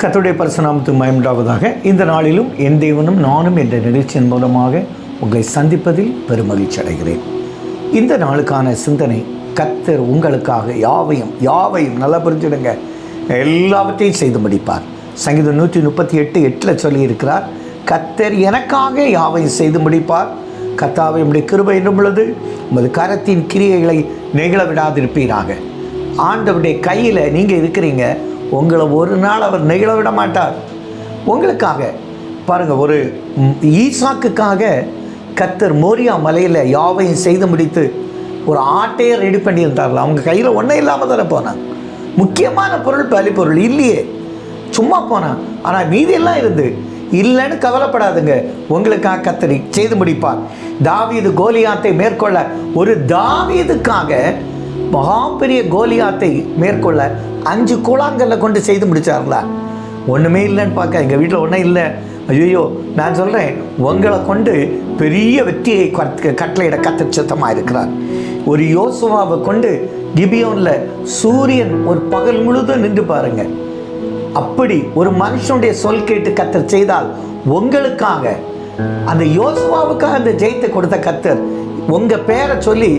கத்துடைய பரிசுநாமத்து மயம்டாவதாக இந்த நாளிலும் என் தேவனும் நானும் என்ற நிகழ்ச்சியின் மூலமாக உங்களை சந்திப்பதில் பெருமகிழ்ச்சி அடைகிறேன். இந்த நாளுக்கான சிந்தனை கத்தர் உங்களுக்காக யாவையும் யாவையும் நல்லா புரிஞ்சிடுங்க எல்லாவற்றையும் செய்து முடிப்பார். சங்கீதம் நூற்றி முப்பத்தி எட்டு எட்டில் சொல்லியிருக்கிறார் கத்தர் எனக்காக யாவையும் செய்து முடிப்பார். கத்தாவை உடைய கிருபை என்னும் பொழுது உமது கரத்தின் கிரியைகளை நெகிழ விடாதிருப்பீராக ஆண்டவருடைய கையில் நீங்கள் இருக்கிறீங்க உங்களை ஒரு நாள் அவர் நெகிழ விட மாட்டார். உங்களுக்காக. பாருங்கள் ஒரு ஈசாக்குக்காக கத்தர் மோரியா மலையில் யாவையும் செய்து முடித்து ஒரு ஆட்டையே ரெடி பண்ணியிருந்தார்கள். அவங்க கையில் ஒன்றும் இல்லாமல் தானே போனாங்க. முக்கியமான பொருள் பலி பொருள் இல்லையே. சும்மா போனான் ஆனால் மீதியெல்லாம் இருந்து இல்லைன்னு கவலைப்படாதுங்க. உங்களுக்காக கத்தரி செய்து முடிப்பார். தாவீது கோலியாத்தை மேற்கொள்ள ஒரு தாவீதுக்காக மகா பெரிய கோலியாத்தை மேற்கொள்ள அஞ்சு கூழாங்கல்ல கொண்டு செய்து முடிச்சார்களா ஒன்றுமே இல்லைன்னு பார்க்க எங்கள் வீட்டில் ஒன்றும் இல்லை. ஐயோ நான் சொல்கிறேன் உங்களை கொண்டு பெரிய வெற்றியை கட்டளையிட கத்த சித்தமாக இருக்கிறார். ஒரு யோசுவாவை கொண்டு கிபியோனில் சூரியன் ஒரு பகல் முழுதும் நின்று பாருங்க. அப்படி ஒரு மனுஷனுடைய சொல் கேட்டு கத்தர் செய்தால் உங்களுக்காக அந்த யோசுவாவுக்காக அந்த ஜெயத்தை கொடுத்த கத்தர் உங்கள் பேரை சொல்லி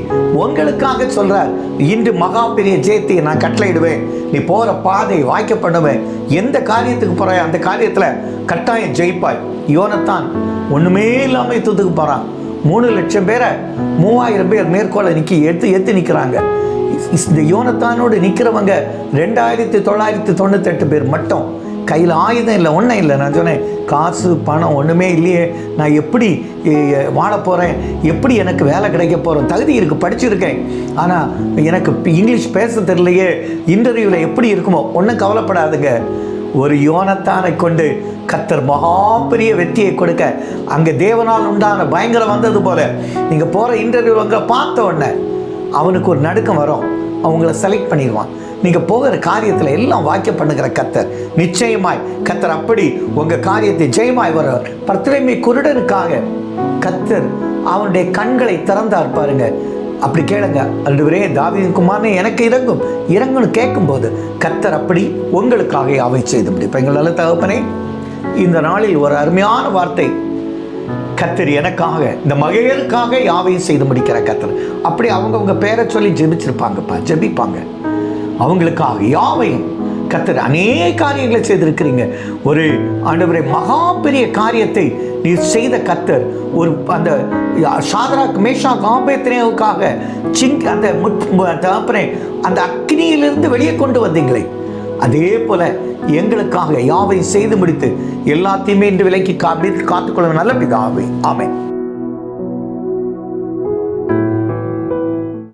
உங்களுக்காக சொல்கிறார் இன்று மகா பெரிய ஜெயத்தியை நான் கட்டளையிடுவேன். நீ போகிற பாதை வாய்க்கப்படுவேன் எந்த காரியத்துக்கு போகிறாய் அந்த காரியத்தில் கட்டாயம் ஜெயிப்பாய். யோனத்தான் ஒண்ணுமே இல்லாமல் யுத்தத்துக்கு போறான். மூணு லட்சம் பேரை மூவாயிரம் பேர் மேற்கோளை நிற்கி எடுத்து எடுத்து நிற்கிறாங்க இந்த யோனத்தானோடு நிற்கிறவங்க ரெண்டாயிரத்தி தொள்ளாயிரத்தி தொண்ணூத்தெட்டு பேர் மட்டும். கையில் ஆயுதம் இல்லை ஒன்றும் இல்லை. நான் சொன்னேன் காசு பணம் ஒன்றுமே இல்லையே. நான் எப்படி வாழ போகிறேன் எப்படி எனக்கு வேலை கிடைக்க போகிறோம் தகுதி இருக்குது படிச்சிருக்கேன். ஆனால் எனக்கு இங்கிலீஷ் பேச தெரியலையே. இன்டர்வியூவில் எப்படி இருக்குமோ ஒன்றும் கவலைப்படாதுங்க. ஒரு யோனத்தானை கொண்டு கத்தர் மகா பெரிய வெற்றியை கொடுக்க அங்கே தேவனால் உண்டான பயங்கரம் வந்தது போல. நீங்கள் போகிற இன்டர்வியூ அங்கே பார்த்த உடனே அவனுக்கு ஒரு நடுக்கம் வரும். அவங்கள செலக்ட் பண்ணிடுவான். நீங்கள் போகிற காரியத்தில் எல்லாம் வாக்கிய பண்ணுகிற கத்தர் நிச்சயமாய் கத்தர் அப்படி உங்கள் காரியத்தை ஜெயமாய் வருவார் பர்த்திரைமை குருடனுக்காக கத்தர் அவனுடைய கண்களை திறந்தார் பாருங்க. அப்படி கேளுங்க அன்றுவரே தாவிதன் குமாரனே எனக்கு இறங்கும். இறங்கும்னு கேட்கும்போது கத்தர் அப்படி உங்களுக்காக அவை செய்து முடிப்பேன் எங்கள் நல்ல தகப்பனே இந்த நாளில் ஒரு அருமையான வார்த்தை. கத்தர் எனக்காக இந்த மகளிருக்காக யாவையும் செய்து முடிக்கிற கத்தர் அப்படி அவங்கவுங்க பேரை சொல்லி ஜெபிச்சிருப்பாங்கப்பா ஜெபிப்பாங்க. அவங்களுக்காக யாவையும் கத்தர் அநேக காரியங்களை செய்திருக்கிறீங்க. ஒரு ஆண்டவரை மகா பெரிய காரியத்தை நீ செய்த கத்தர் ஒரு அந்த சாதராக் மேஷா காபேத்தினேவுக்காக சிங் அந்த முட் தகப்பனே அந்த அக்னியிலிருந்து வெளியே கொண்டு வந்தீங்களே. அதே போல எங்களுக்காக யாவை செய்து முடித்து எல்லாத்தையுமே இன்று விலைக்கு காத்து காத்துக்கொள்ள நல்ல பிதாவை. ஆமை